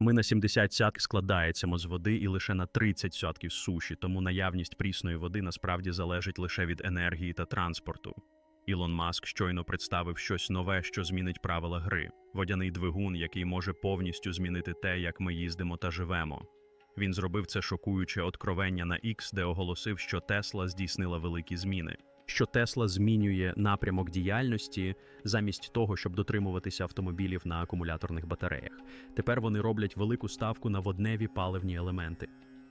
Ми на 70% складаємо з води і лише на 30% суші, тому наявність прісної води насправді залежить лише від енергії та транспорту. Ілон Маск щойно представив щось нове, що змінить правила гри: водяний двигун, який може повністю змінити те, як ми їздимо та живемо. Він зробив це шокуюче откровення на X, де оголосив, що Тесла здійснила великі зміни. Що Тесла змінює напрямок діяльності замість того, щоб дотримуватися автомобілів на акумуляторних батареях. Тепер вони роблять велику ставку на водневі паливні елементи.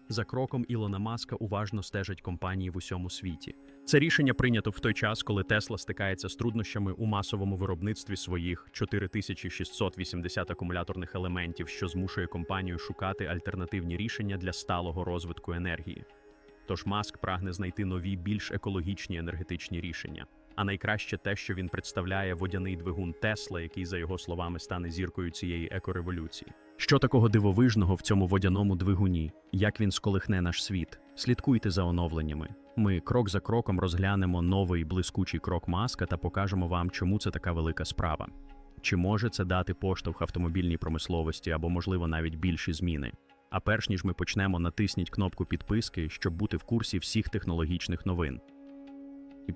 За кроком Ілона Маска уважно стежать компанії в усьому світі. Це рішення прийнято в той час, коли Тесла стикається з труднощами у масовому виробництві своїх 4680 акумуляторних елементів, що змушує компанію шукати альтернативні рішення для сталого розвитку енергії. Тож Маск прагне знайти нові, більш екологічні енергетичні рішення. А найкраще те, що він представляє водяний двигун Тесла, який, за його словами, стане зіркою цієї екореволюції. Що такого дивовижного в цьому водяному двигуні? Як він сколихне наш світ? Слідкуйте за оновленнями. Ми крок за кроком розглянемо новий блискучий крок маска та покажемо вам, чому це така велика справа. Чи може це дати поштовх автомобільній промисловості або, можливо, навіть більші зміни? А перш ніж ми почнемо, натисніть кнопку підписки, щоб бути в курсі всіх технологічних новин. І.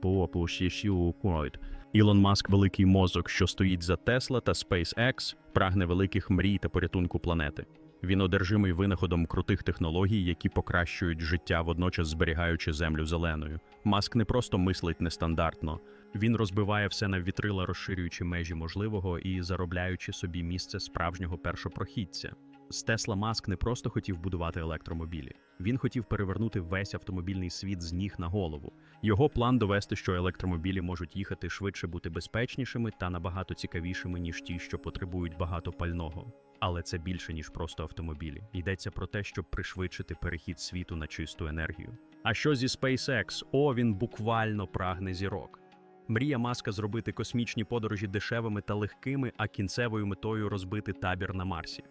Ілон Маск великий мозок, що стоїть за Тесла та SpaceX, прагне великих мрій та порятунку планети. Він одержимий винаходом крутих технологій, які покращують життя, водночас зберігаючи землю зеленою. Маск не просто мислить нестандартно, він розбиває все на вітрила, розширюючи межі можливого і заробляючи собі місце справжнього першопрохідця. З Тесла Маск не просто хотів будувати електромобілі. Він хотів перевернути весь автомобільний світ з ніг на голову. Його план довести, що електромобілі можуть їхати швидше, бути безпечнішими та набагато цікавішими, ніж ті, що потребують багато пального. Але це більше ніж просто автомобілі. Йдеться про те, щоб пришвидшити перехід світу на чисту енергію. А що зі SpaceX? О, він буквально прагне зірок. Мрія маска зробити космічні подорожі дешевими та легкими, а кінцевою метою розбити табір на Марсі.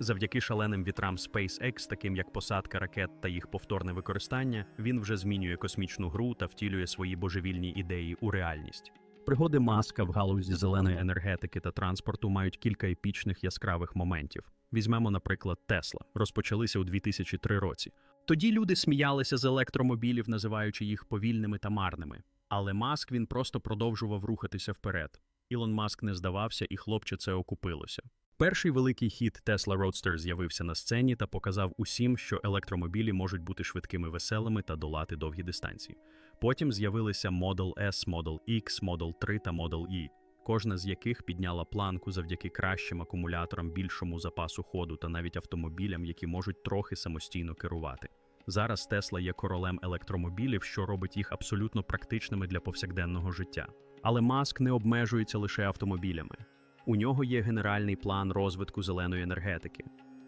Завдяки шаленим вітрам SpaceX, таким як посадка ракет та їх повторне використання, він вже змінює космічну гру та втілює свої божевільні ідеї у реальність. Пригоди маска в галузі зеленої енергетики та транспорту мають кілька епічних яскравих моментів. Візьмемо, наприклад, Тесла. Розпочалися у 2003 році. Тоді люди сміялися з електромобілів, називаючи їх повільними та марними. Але Маск він просто продовжував рухатися вперед. Ілон Маск не здавався, і хлопче це окупилося. Перший великий хід Tesla Roadster з'явився на сцені та показав усім, що електромобілі можуть бути швидкими веселими та долати довгі дистанції. Потім з'явилися Model S, Model X, Model 3 та Model E, кожна з яких підняла планку завдяки кращим акумуляторам, більшому запасу ходу та навіть автомобілям, які можуть трохи самостійно керувати. Зараз Tesla є королем електромобілів, що робить їх абсолютно практичними для повсякденного життя. Але Маск не обмежується лише автомобілями. У нього є генеральний план розвитку зеленої енергетики.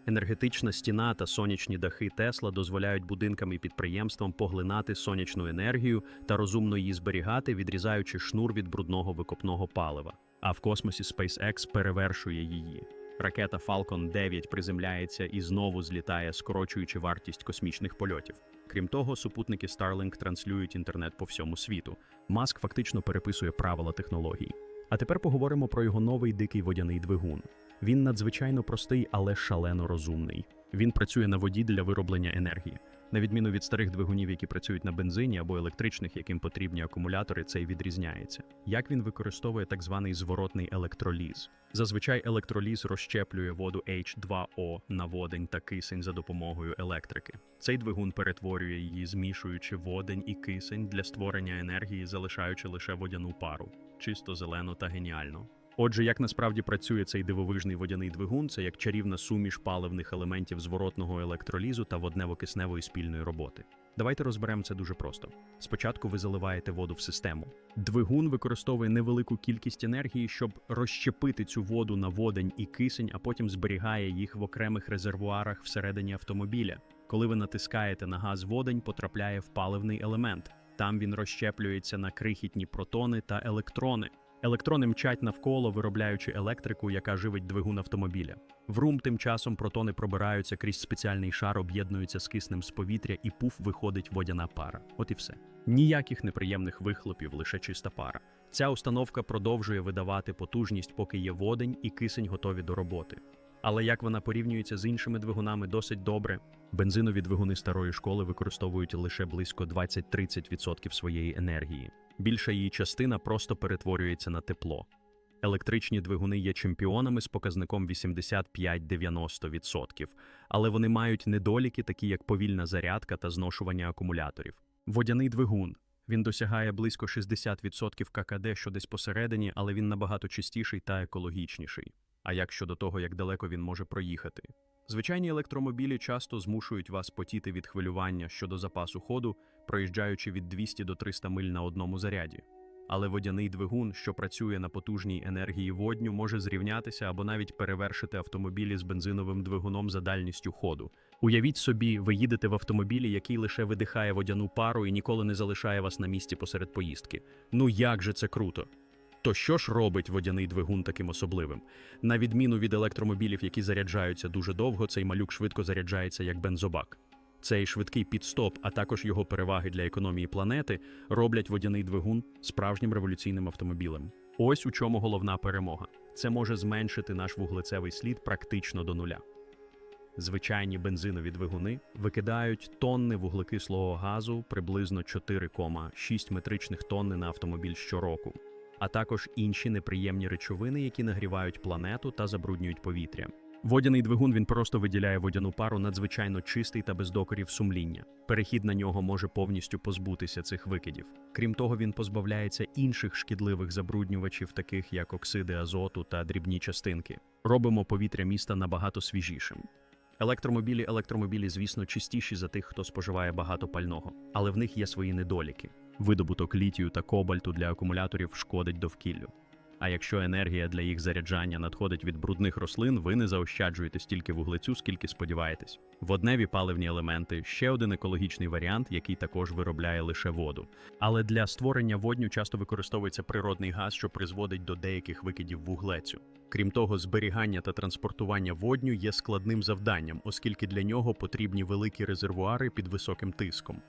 Енергетична стіна та сонячні дахи Тесла дозволяють будинкам і підприємствам поглинати сонячну енергію та розумно її зберігати, відрізаючи шнур від брудного викопного палива. А в космосі SpaceX перевершує її. Ракета Falcon 9 приземляється і знову злітає, скорочуючи вартість космічних польотів. Крім того, супутники Starlink транслюють інтернет по всьому світу. Маск фактично переписує правила технологій. А тепер поговоримо про його новий дикий водяний двигун. Він надзвичайно простий, але шалено розумний. Він працює на воді для вироблення енергії. На відміну від старих двигунів, які працюють на бензині або електричних, яким потрібні акумулятори, цей відрізняється. Як він використовує так званий зворотний електроліз? Зазвичай електроліз розщеплює воду H2O на водень та кисень за допомогою електрики. Цей двигун перетворює її, змішуючи водень і кисень для створення енергії, залишаючи лише водяну пару, чисто зелено та геніально. Отже, як насправді працює цей дивовижний водяний двигун, це як чарівна суміш паливних елементів зворотного електролізу та воднево-кисневої спільної роботи. Давайте розберемо це дуже просто. Спочатку ви заливаєте воду в систему. Двигун використовує невелику кількість енергії, щоб розщепити цю воду на водень і кисень, а потім зберігає їх в окремих резервуарах всередині автомобіля. Коли ви натискаєте на газ водень, потрапляє в паливний елемент. Там він розщеплюється на крихітні протони та електрони. Електрони мчать навколо, виробляючи електрику, яка живить двигун автомобіля. В рум тим часом протони пробираються крізь спеціальний шар, об'єднуються з киснем з повітря, і пуф виходить водяна пара. От і все. Ніяких неприємних вихлопів, лише чиста пара. Ця установка продовжує видавати потужність, поки є водень і кисень готові до роботи. Але як вона порівнюється з іншими двигунами досить добре. Бензинові двигуни старої школи використовують лише близько 20-30% своєї енергії. Більша її частина просто перетворюється на тепло. Електричні двигуни є чемпіонами з показником 85-90%, але вони мають недоліки, такі як повільна зарядка та зношування акумуляторів. Водяний двигун. Він досягає близько 60% ККД, що десь посередині, але він набагато чистіший та екологічніший. А як щодо того, як далеко він може проїхати? Звичайні електромобілі часто змушують вас потіти від хвилювання щодо запасу ходу, проїжджаючи від 200 до 300 миль на одному заряді. Але водяний двигун, що працює на потужній енергії водню, може зрівнятися або навіть перевершити автомобілі з бензиновим двигуном за дальністю ходу. Уявіть собі, ви їдете в автомобілі, який лише видихає водяну пару і ніколи не залишає вас на місці посеред поїздки. Ну як же це круто! То що ж робить водяний двигун таким особливим? На відміну від електромобілів, які заряджаються дуже довго, цей малюк швидко заряджається як бензобак. Цей швидкий підстоп, а також його переваги для економії планети, роблять водяний двигун справжнім революційним автомобілем. Ось у чому головна перемога. Це може зменшити наш вуглецевий слід практично до нуля. Звичайні бензинові двигуни викидають тонни вуглекислого газу приблизно 4,6 метричних тонни на автомобіль щороку, а також інші неприємні речовини, які нагрівають планету та забруднюють повітря. Водяний двигун він просто виділяє водяну пару надзвичайно чистий та без докорів сумління. Перехід на нього може повністю позбутися цих викидів. Крім того, він позбавляється інших шкідливих забруднювачів, таких як оксиди азоту та дрібні частинки. Робимо повітря міста набагато свіжішим. Електромобілі електромобілі, звісно, чистіші за тих, хто споживає багато пального, але в них є свої недоліки. Видобуток літію та кобальту для акумуляторів шкодить довкіллю. А якщо енергія для їх заряджання надходить від брудних рослин, ви не заощаджуєте стільки вуглецю, скільки сподіваєтесь. Водневі паливні елементи ще один екологічний варіант, який також виробляє лише воду. Але для створення водню часто використовується природний газ, що призводить до деяких викидів вуглецю. Крім того, зберігання та транспортування водню є складним завданням, оскільки для нього потрібні великі резервуари під високим тиском.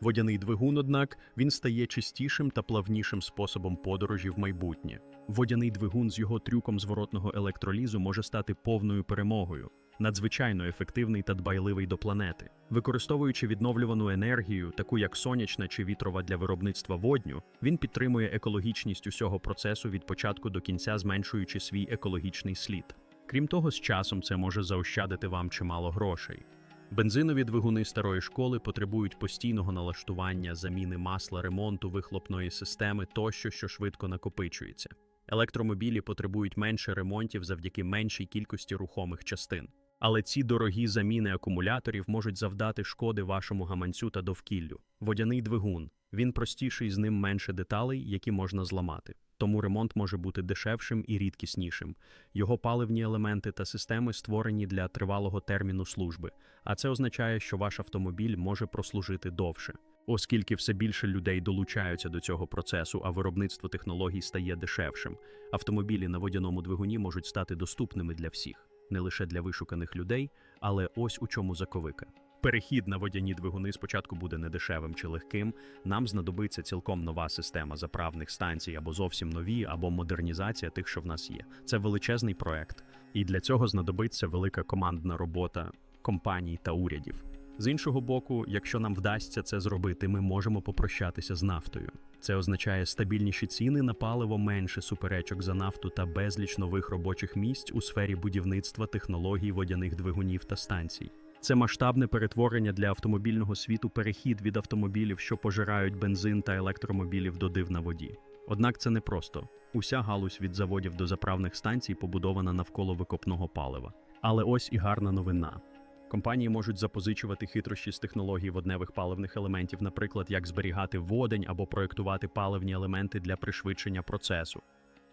Водяний двигун, однак, він стає чистішим та плавнішим способом подорожі в майбутнє. Водяний двигун з його трюком зворотного електролізу може стати повною перемогою, надзвичайно ефективний та дбайливий до планети. Використовуючи відновлювану енергію, таку як сонячна чи вітрова для виробництва водню, він підтримує екологічність усього процесу від початку до кінця, зменшуючи свій екологічний слід. Крім того, з часом це може заощадити вам чимало грошей. Бензинові двигуни старої школи потребують постійного налаштування, заміни масла, ремонту вихлопної системи тощо, що швидко накопичується. Електромобілі потребують менше ремонтів завдяки меншій кількості рухомих частин. Але ці дорогі заміни акумуляторів можуть завдати шкоди вашому гаманцю та довкіллю. Водяний двигун він простіший, з ним менше деталей, які можна зламати. Тому ремонт може бути дешевшим і рідкіснішим. Його паливні елементи та системи створені для тривалого терміну служби, а це означає, що ваш автомобіль може прослужити довше. Оскільки все більше людей долучаються до цього процесу, а виробництво технологій стає дешевшим, автомобілі на водяному двигуні можуть стати доступними для всіх, не лише для вишуканих людей, але ось у чому заковика. Перехід на водяні двигуни спочатку буде недешевим чи легким. Нам знадобиться цілком нова система заправних станцій або зовсім нові, або модернізація тих, що в нас є. Це величезний проект, і для цього знадобиться велика командна робота компаній та урядів. З іншого боку, якщо нам вдасться це зробити, ми можемо попрощатися з нафтою. Це означає стабільніші ціни на паливо, менше суперечок за нафту та безліч нових робочих місць у сфері будівництва технологій водяних двигунів та станцій. Це масштабне перетворення для автомобільного світу, перехід від автомобілів, що пожирають бензин та електромобілів до див на воді. Однак це не просто. Уся галузь від заводів до заправних станцій побудована навколо викопного палива. Але ось і гарна новина. Компанії можуть запозичувати хитрощі з технологій водневих паливних елементів, наприклад, як зберігати водень або проєктувати паливні елементи для пришвидшення процесу.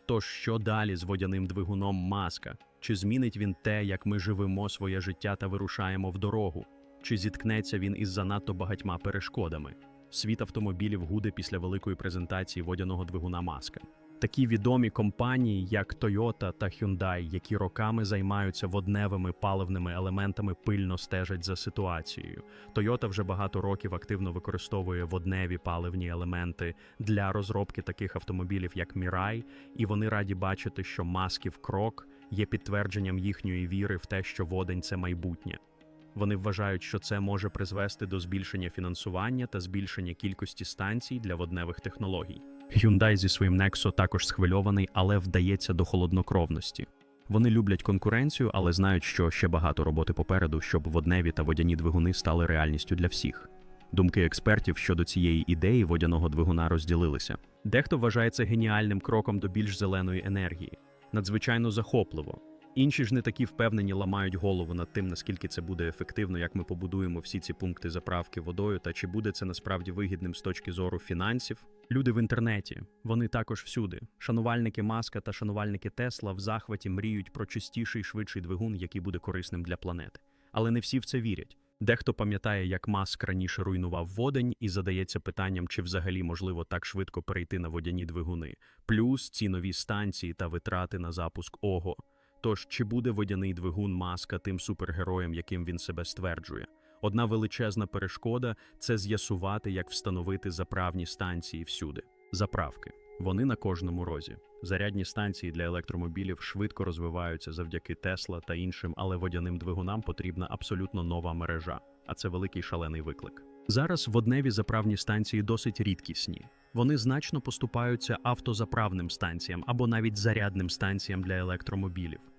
Тож, що далі з водяним двигуном маска? Чи змінить він те, як ми живемо своє життя та вирушаємо в дорогу? Чи зіткнеться він із занадто багатьма перешкодами? Світ автомобілів гуде після великої презентації водяного двигуна маска. Такі відомі компанії, як Toyota та Hyundai, які роками займаються водневими паливними елементами, пильно стежать за ситуацією. Toyota вже багато років активно використовує водневі паливні елементи для розробки таких автомобілів, як Mirai, і вони раді бачити, що масків крок є підтвердженням їхньої віри в те, що водень це майбутнє. Вони вважають, що це може призвести до збільшення фінансування та збільшення кількості станцій для водневих технологій. Hyundai зі своїм Nexo також схвильований, але вдається до холоднокровності. Вони люблять конкуренцію, але знають, що ще багато роботи попереду, щоб водневі та водяні двигуни стали реальністю для всіх. Думки експертів щодо цієї ідеї водяного двигуна розділилися. Дехто вважає це геніальним кроком до більш зеленої енергії, надзвичайно захопливо. Інші ж не такі впевнені ламають голову над тим, наскільки це буде ефективно, як ми побудуємо всі ці пункти заправки водою, та чи буде це насправді вигідним з точки зору фінансів. Люди в інтернеті, вони також всюди. Шанувальники Маска та шанувальники Тесла в захваті мріють про чистіший швидший двигун, який буде корисним для планети. Але не всі в це вірять. Дехто пам'ятає, як Маск раніше руйнував водень і задається питанням, чи взагалі можливо так швидко перейти на водяні двигуни, плюс ці нові станції та витрати на запуск ОГО. Тож, чи буде водяний двигун Маска тим супергероєм, яким він себе стверджує? Одна величезна перешкода це з'ясувати, як встановити заправні станції всюди. Заправки. Вони на кожному розі. Зарядні станції для електромобілів швидко розвиваються завдяки Тесла та іншим, але водяним двигунам потрібна абсолютно нова мережа, а це великий шалений виклик. Зараз водневі заправні станції досить рідкісні. Вони значно поступаються автозаправним станціям або навіть зарядним станціям для електромобілів.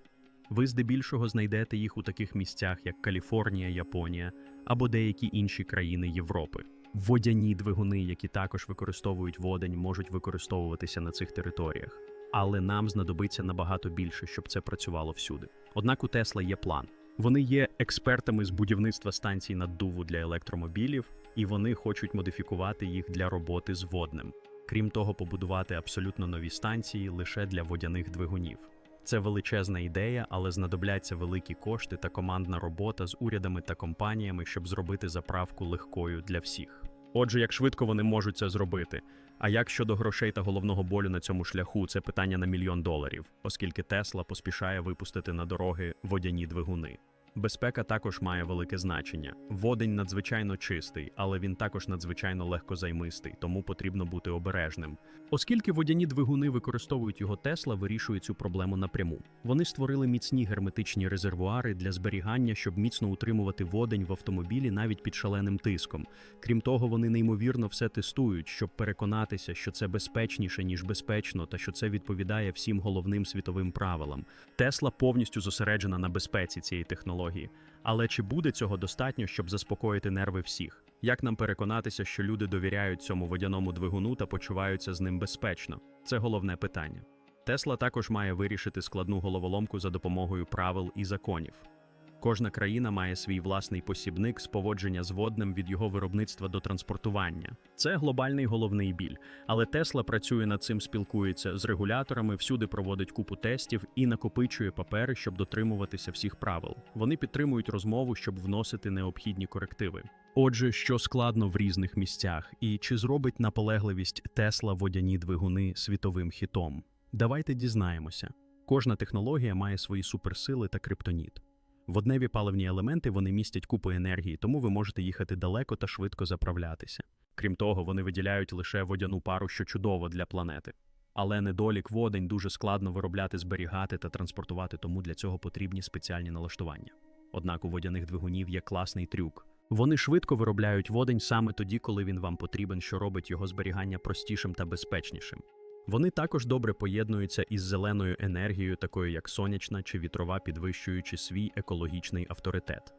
Ви здебільшого знайдете їх у таких місцях, як Каліфорнія, Японія або деякі інші країни Європи. Водяні двигуни, які також використовують водень, можуть використовуватися на цих територіях, але нам знадобиться набагато більше, щоб це працювало всюди. Однак у Тесла є план. Вони є експертами з будівництва станцій наддуву для електромобілів, і вони хочуть модифікувати їх для роботи з водним. Крім того, побудувати абсолютно нові станції лише для водяних двигунів. Це величезна ідея, але знадобляться великі кошти та командна робота з урядами та компаніями, щоб зробити заправку легкою для всіх. Отже, як швидко вони можуть це зробити? А як щодо грошей та головного болю на цьому шляху, це питання на мільйон доларів, оскільки Тесла поспішає випустити на дороги водяні двигуни. Безпека також має велике значення. Водень надзвичайно чистий, але він також надзвичайно легкозаймистий, тому потрібно бути обережним. Оскільки водяні двигуни використовують його Тесла, вирішує цю проблему напряму. Вони створили міцні герметичні резервуари для зберігання, щоб міцно утримувати водень в автомобілі навіть під шаленим тиском. Крім того, вони неймовірно все тестують, щоб переконатися, що це безпечніше ніж безпечно, та що це відповідає всім головним світовим правилам. Тесла повністю зосереджена на безпеці цієї технології. Але чи буде цього достатньо, щоб заспокоїти нерви всіх? Як нам переконатися, що люди довіряють цьому водяному двигуну та почуваються з ним безпечно? Це головне питання. Тесла також має вирішити складну головоломку за допомогою правил і законів. Кожна країна має свій власний посібник з поводження з водним від його виробництва до транспортування. Це глобальний головний біль. Але Тесла працює над цим, спілкується з регуляторами, всюди проводить купу тестів і накопичує папери, щоб дотримуватися всіх правил. Вони підтримують розмову, щоб вносити необхідні корективи. Отже, що складно в різних місцях, і чи зробить наполегливість Тесла водяні двигуни світовим хітом? Давайте дізнаємося. Кожна технологія має свої суперсили та криптоніт. Водневі паливні елементи вони містять купу енергії, тому ви можете їхати далеко та швидко заправлятися. Крім того, вони виділяють лише водяну пару, що чудово для планети. Але недолік водень дуже складно виробляти, зберігати та транспортувати, тому для цього потрібні спеціальні налаштування. Однак у водяних двигунів є класний трюк. Вони швидко виробляють водень саме тоді, коли він вам потрібен, що робить його зберігання простішим та безпечнішим. Вони також добре поєднуються із зеленою енергією, такою як сонячна чи вітрова, підвищуючи свій екологічний авторитет.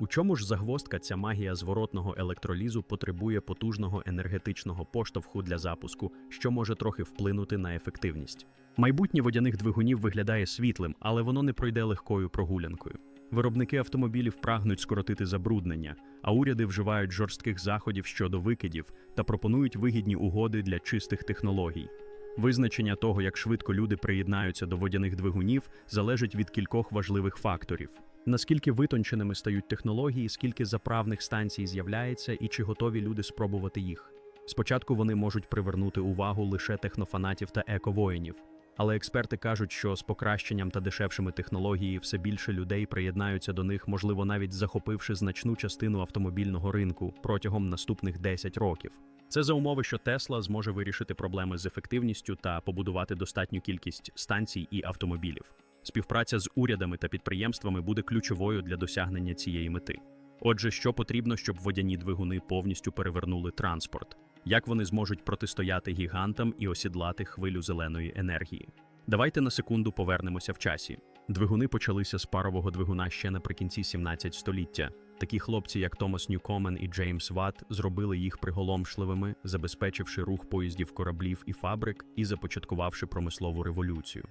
У чому ж загвоздка ця магія зворотного електролізу потребує потужного енергетичного поштовху для запуску, що може трохи вплинути на ефективність. Майбутнє водяних двигунів виглядає світлим, але воно не пройде легкою прогулянкою. Виробники автомобілів прагнуть скоротити забруднення, а уряди вживають жорстких заходів щодо викидів та пропонують вигідні угоди для чистих технологій. Визначення того, як швидко люди приєднаються до водяних двигунів, залежить від кількох важливих факторів: наскільки витонченими стають технології, скільки заправних станцій з'являється і чи готові люди спробувати їх. Спочатку вони можуть привернути увагу лише технофанатів та ековоїнів. Але експерти кажуть, що з покращенням та дешевшими технології все більше людей приєднаються до них, можливо, навіть захопивши значну частину автомобільного ринку протягом наступних 10 років. Це за умови, що Тесла зможе вирішити проблеми з ефективністю та побудувати достатню кількість станцій і автомобілів. Співпраця з урядами та підприємствами буде ключовою для досягнення цієї мети. Отже, що потрібно, щоб водяні двигуни повністю перевернули транспорт? Як вони зможуть протистояти гігантам і осідлати хвилю зеленої енергії? Давайте на секунду повернемося в часі. Двигуни почалися з парового двигуна ще наприкінці 17 століття. Такі хлопці, як Томас Ньюкомен і Джеймс Ватт, зробили їх приголомшливими, забезпечивши рух поїздів кораблів і фабрик і започаткувавши промислову революцію.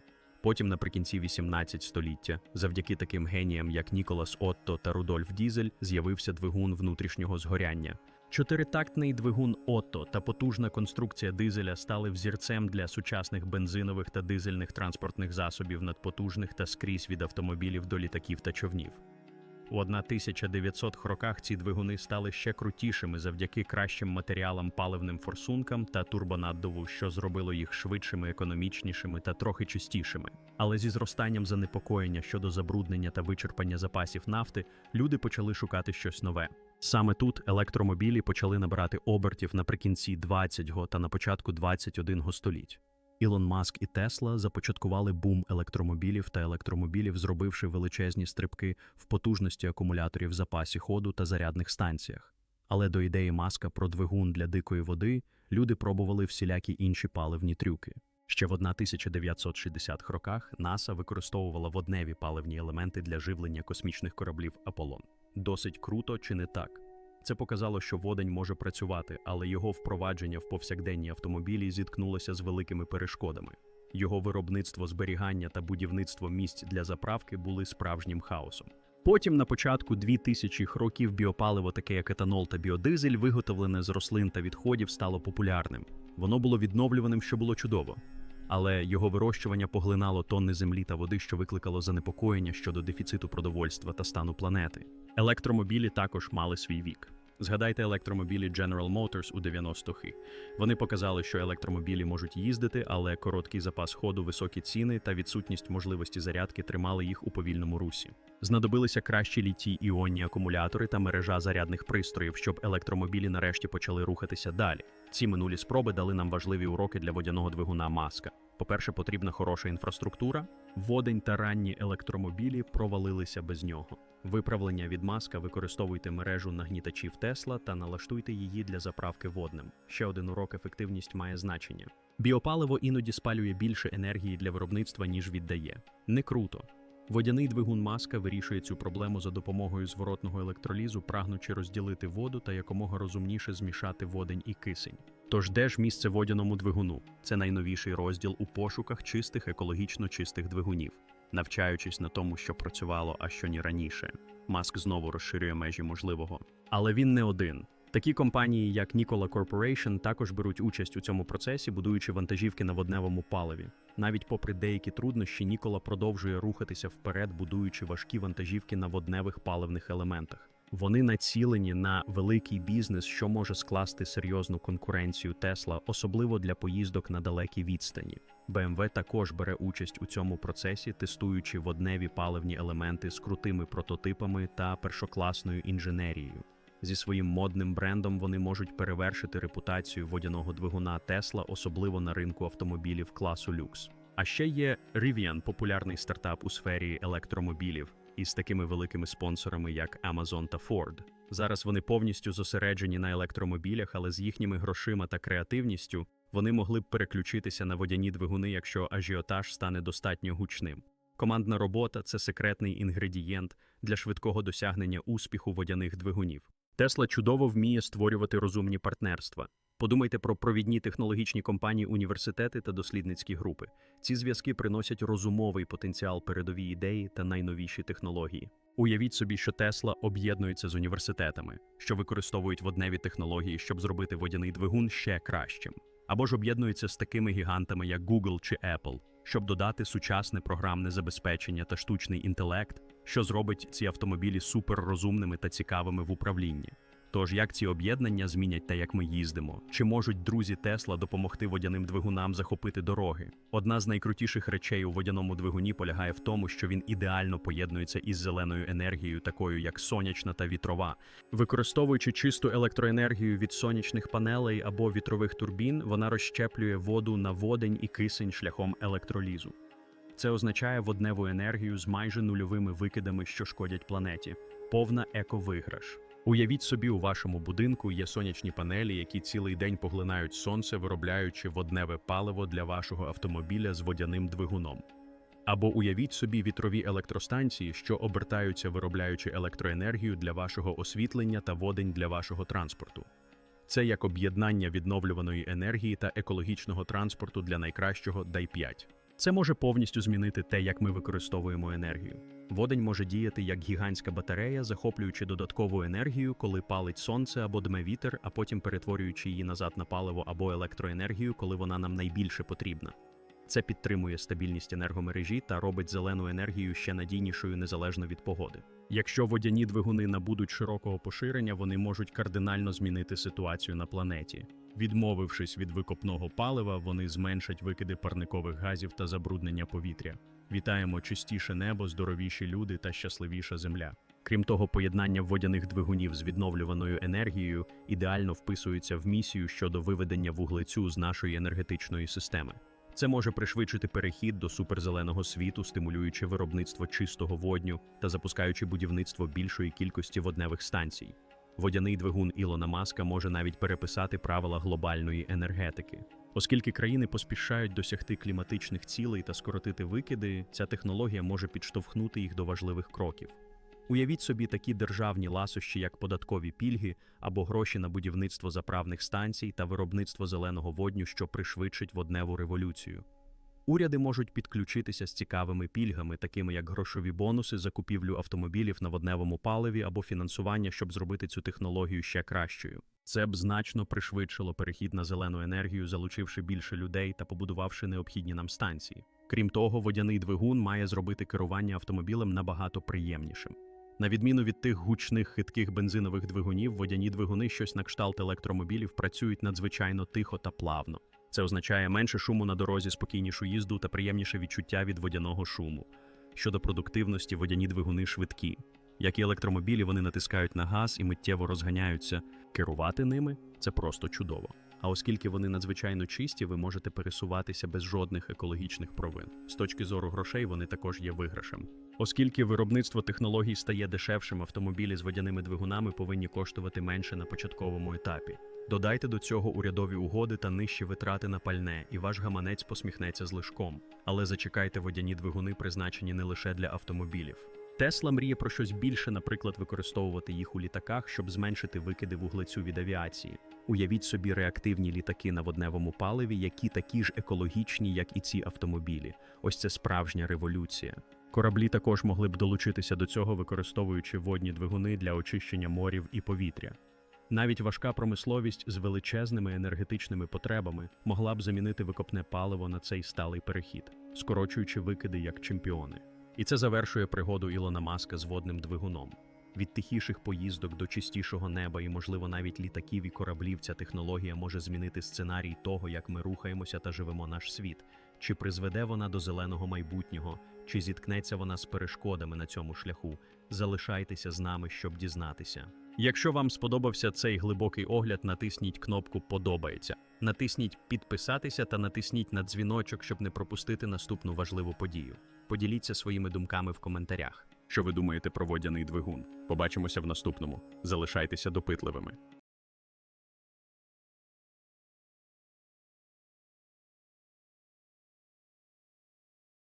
Потім, наприкінці 18 століття, завдяки таким геніям, як Ніколас Отто та Рудольф Дізель, з'явився двигун внутрішнього згоряння. Чотиритактний двигун Отто та потужна конструкція дизеля стали взірцем для сучасних бензинових та дизельних транспортних засобів надпотужних та скрізь від автомобілів до літаків та човнів. У 1900 роках ці двигуни стали ще крутішими завдяки кращим матеріалам, паливним форсункам та турбонаддуву, що зробило їх швидшими, економічнішими та трохи чистішими. Але зі зростанням занепокоєння щодо забруднення та вичерпання запасів нафти люди почали шукати щось нове. Саме тут електромобілі почали набирати обертів наприкінці 20-го та на початку 21-го століть. Ілон Маск і Тесла започаткували бум електромобілів та електромобілів, зробивши величезні стрибки в потужності акумуляторів запасі ходу та зарядних станціях. Але до ідеї Маска про двигун для дикої води люди пробували всілякі інші паливні трюки. Ще в 1960-х роках НАСА використовувала водневі паливні елементи для живлення космічних кораблів Аполлон. Досить круто чи не так? Це показало, що водень може працювати, але його впровадження в повсякденні автомобілі зіткнулося з великими перешкодами. Його виробництво, зберігання та будівництво місць для заправки були справжнім хаосом. Потім, на початку 2000-х років, біопаливо, таке як етанол та біодизель, виготовлене з рослин та відходів, стало популярним. Воно було відновлюваним, що було чудово. Але його вирощування поглинало тонни землі та води, що викликало занепокоєння щодо дефіциту продовольства та стану планети. Електромобілі також мали свій вік. Згадайте електромобілі General Motors у 90-х. Вони показали, що електромобілі можуть їздити, але короткий запас ходу, високі ціни та відсутність можливості зарядки тримали їх у повільному русі. Знадобилися кращі літій іонні акумулятори та мережа зарядних пристроїв, щоб електромобілі нарешті почали рухатися далі. Ці минулі спроби дали нам важливі уроки для водяного двигуна маска. По-перше, потрібна хороша інфраструктура. Водень та ранні електромобілі провалилися без нього. Виправлення від маска використовуйте мережу нагнітачів Тесла та налаштуйте її для заправки водним. Ще один урок ефективність має значення. Біопаливо іноді спалює більше енергії для виробництва, ніж віддає. Не круто. Водяний двигун маска вирішує цю проблему за допомогою зворотного електролізу, прагнучи розділити воду та якомога розумніше змішати водень і кисень. Тож де ж місце водяному двигуну? Це найновіший розділ у пошуках чистих екологічно чистих двигунів, навчаючись на тому, що працювало, а що ні раніше. Маск знову розширює межі можливого. Але він не один. Такі компанії, як Nikola Corporation, також беруть участь у цьому процесі, будуючи вантажівки на водневому паливі. Навіть попри деякі труднощі, Нікола продовжує рухатися вперед, будуючи важкі вантажівки на водневих паливних елементах. Вони націлені на великий бізнес, що може скласти серйозну конкуренцію Тесла, особливо для поїздок на далекі відстані. BMW також бере участь у цьому процесі, тестуючи водневі паливні елементи з крутими прототипами та першокласною інженерією. Зі своїм модним брендом вони можуть перевершити репутацію водяного двигуна Tesla, особливо на ринку автомобілів класу люкс. А ще є Rivian, популярний стартап у сфері електромобілів, із такими великими спонсорами, як Amazon та Ford. Зараз вони повністю зосереджені на електромобілях, але з їхніми грошима та креативністю вони могли б переключитися на водяні двигуни, якщо ажіотаж стане достатньо гучним. Командна робота це секретний інгредієнт для швидкого досягнення успіху водяних двигунів. Тесла чудово вміє створювати розумні партнерства. Подумайте про провідні технологічні компанії, університети та дослідницькі групи. Ці зв'язки приносять розумовий потенціал передові ідеї та найновіші технології. Уявіть собі, що Тесла об'єднується з університетами, що використовують водневі технології, щоб зробити водяний двигун ще кращим, або ж об'єднується з такими гігантами, як Google чи Apple, щоб додати сучасне програмне забезпечення та штучний інтелект, що зробить ці автомобілі суперрозумними та цікавими в управлінні. Тож як ці об'єднання змінять те, як ми їздимо? Чи можуть друзі Тесла допомогти водяним двигунам захопити дороги? Одна з найкрутіших речей у водяному двигуні полягає в тому, що він ідеально поєднується із зеленою енергією, такою як сонячна та вітрова. Використовуючи чисту електроенергію від сонячних панелей або вітрових турбін, вона розщеплює воду на водень і кисень шляхом електролізу. Це означає водневу енергію з майже нульовими викидами, що шкодять планеті. Повна ековиграш. Уявіть собі, у вашому будинку є сонячні панелі, які цілий день поглинають сонце, виробляючи водневе паливо для вашого автомобіля з водяним двигуном. Або уявіть собі вітрові електростанції, що обертаються, виробляючи електроенергію для вашого освітлення та водень для вашого транспорту. Це як об'єднання відновлюваної енергії та екологічного транспорту для найкращого дай 5 Це може повністю змінити те, як ми використовуємо енергію. Водень може діяти як гігантська батарея, захоплюючи додаткову енергію, коли палить сонце або дме вітер, а потім перетворюючи її назад на паливо або електроенергію, коли вона нам найбільше потрібна. Це підтримує стабільність енергомережі та робить зелену енергію ще надійнішою незалежно від погоди. Якщо водяні двигуни набудуть широкого поширення, вони можуть кардинально змінити ситуацію на планеті. Відмовившись від викопного палива, вони зменшать викиди парникових газів та забруднення повітря. Вітаємо чистіше небо, здоровіші люди та щасливіша земля. Крім того, поєднання водяних двигунів з відновлюваною енергією ідеально вписується в місію щодо виведення вуглецю з нашої енергетичної системи. Це може пришвидшити перехід до суперзеленого світу, стимулюючи виробництво чистого водню та запускаючи будівництво більшої кількості водневих станцій. Водяний двигун Ілона Маска може навіть переписати правила глобальної енергетики. Оскільки країни поспішають досягти кліматичних цілей та скоротити викиди, ця технологія може підштовхнути їх до важливих кроків. Уявіть собі такі державні ласощі, як податкові пільги або гроші на будівництво заправних станцій та виробництво зеленого водню, що пришвидшить водневу революцію. Уряди можуть підключитися з цікавими пільгами, такими як грошові бонуси, закупівлю автомобілів на водневому паливі або фінансування, щоб зробити цю технологію ще кращою. Це б значно пришвидшило перехід на зелену енергію, залучивши більше людей та побудувавши необхідні нам станції. Крім того, водяний двигун має зробити керування автомобілем набагато приємнішим. На відміну від тих гучних хитких бензинових двигунів, водяні двигуни, щось на кшталт електромобілів, працюють надзвичайно тихо та плавно. Це означає менше шуму на дорозі, спокійнішу їзду та приємніше відчуття від водяного шуму. Щодо продуктивності, водяні двигуни швидкі. Як і електромобілі, вони натискають на газ і миттєво розганяються. Керувати ними це просто чудово. А оскільки вони надзвичайно чисті, ви можете пересуватися без жодних екологічних провин. З точки зору грошей вони також є виграшем. Оскільки виробництво технологій стає дешевшим, автомобілі з водяними двигунами повинні коштувати менше на початковому етапі. Додайте до цього урядові угоди та нижчі витрати на пальне, і ваш гаманець посміхнеться з лишком. Але зачекайте водяні двигуни, призначені не лише для автомобілів. Тесла мріє про щось більше, наприклад, використовувати їх у літаках, щоб зменшити викиди вуглецю від авіації. Уявіть собі реактивні літаки на водневому паливі, які такі ж екологічні, як і ці автомобілі. Ось це справжня революція. Кораблі також могли б долучитися до цього, використовуючи водні двигуни для очищення морів і повітря. Навіть важка промисловість з величезними енергетичними потребами могла б замінити викопне паливо на цей сталий перехід, скорочуючи викиди як чемпіони. І це завершує пригоду Ілона Маска з водним двигуном. Від тихіших поїздок до чистішого неба і, можливо, навіть літаків і кораблів ця технологія може змінити сценарій того, як ми рухаємося та живемо наш світ. Чи призведе вона до зеленого майбутнього, чи зіткнеться вона з перешкодами на цьому шляху? Залишайтеся з нами, щоб дізнатися. Якщо вам сподобався цей глибокий огляд, натисніть кнопку Подобається. Натисніть підписатися та натисніть на дзвіночок, щоб не пропустити наступну важливу подію. Поділіться своїми думками в коментарях. Що ви думаєте про водяний двигун? Побачимося в наступному. Залишайтеся допитливими.